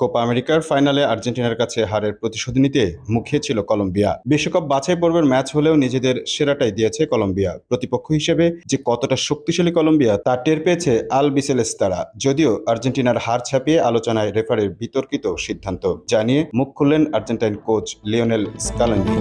Copa আমেরিকার ফাইনালে আর্জেন্টিনার কাছে হারের প্রতিশোধ নিতে মুখিয়ে ছিল কলম্বিয়া। বিশ্বকাপ বাছাই পর্বের ম্যাচ হলেও নিজেদের সেরাটাই দিয়েছে কলম্বিয়া। প্রতিপক্ষ হিসেবে যে কতটা শক্তিশালী কলম্বিয়া, তা টের পেয়েছে আল বিসেলেস তারা যদিও আর্জেন্টিনার হার ছাপিয়ে আলোচনায় রেফারির বিতর্কিত সিদ্ধান্ত। জানিয়ে মুখ খুললেন আর্জেন্টাইন কোচ লিওনেল স্কালেন্ডি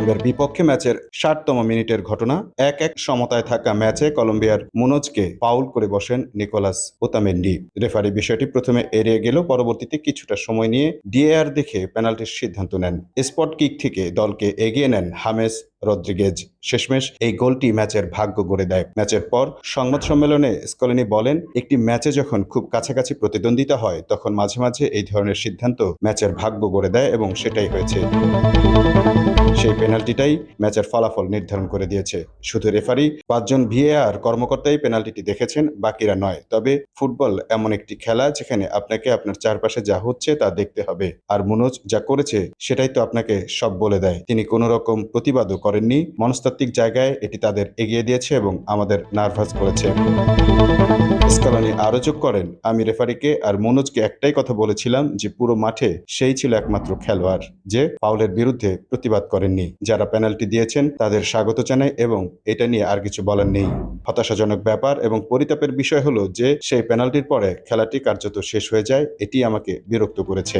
কলম্বিয়ার বিপক্ষে ম্যাচের ষাটতম মিনিটের ঘটনা, এক এক সমতায় থাকা ম্যাচে কলম্বিয়ার মুনোজকে ফাউল করে বসেন নিকোলাস ওতামেন্ডি। রেফারি বিষয়টি প্রথমে এড়িয়ে গেলেও পরবর্তীতে কিছুটা সময় নিয়ে ডিএআর দেখে পেনাল্টির সিদ্ধান্ত নেন। স্পট কিক থেকে দলকে এগিয়ে নেন হামেস রদ্রিগেজ। শেষমেশ এই গোলটি ম্যাচের ভাগ্য গড়ে দেয়। ম্যাচের পর সংবাদ সম্মেলনে স্কলিনি বলেন, একটি ম্যাচে যখন খুব কাছাকাছি প্রতিদ্বন্দ্বিতা হয়, তখন মাঝে মাঝে এই ধরনের সিদ্ধান্ত ম্যাচের ভাগ্য গড়ে দেয় এবং সেটাই হয়েছে। সেই পেনাল্টিটাই ম্যাচের ফলাফল নির্ধারণ করে দিয়েছে। শুধু রেফারি, পাঁচজন ভিএআর কর্মকর্তাই পেনাল্টিটি দেখেছেন, বাকিরা নয়। তবে ফুটবল এমন একটি খেলা যেখানে আপনাকে আপনার চারপাশে যা হচ্ছে তা দেখতে হবে। আর মনোজ যা করেছে, সেটাই তো আপনাকে সব বলে দেয়। তিনি কোনো রকম প্রতিবাদও করেননি। মনস্তাত্ত্বিক জায়গায় এটি তাদের এগিয়ে দিয়েছে এবং আমাদের নার্ভাস করেছে। স্কালানি আরও যোগ করেন, আমি রেফারিকে আর মনোজকে একটাই কথা বলেছিলাম যে পুরো মাঠে সেই ছিল একমাত্র খেলোয়াড় যে পাউলের বিরুদ্ধে প্রতিবাদ করেননি। যারা পেনাল্টি দিয়েছেন, তাদের স্বাগত জানাই এবং এটা নিয়ে আর কিছু বলার নেই। হতাশাজনক ব্যাপার এবং পরিতাপের বিষয় হলো যে, সেই পেনাল্টির পরে খেলাটি কার্যত শেষ হয়ে যায়, এটি আমাকে বিরক্ত করেছে।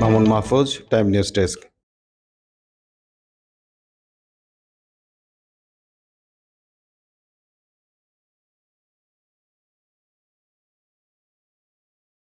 Mamun Mahfuz, Time News desk.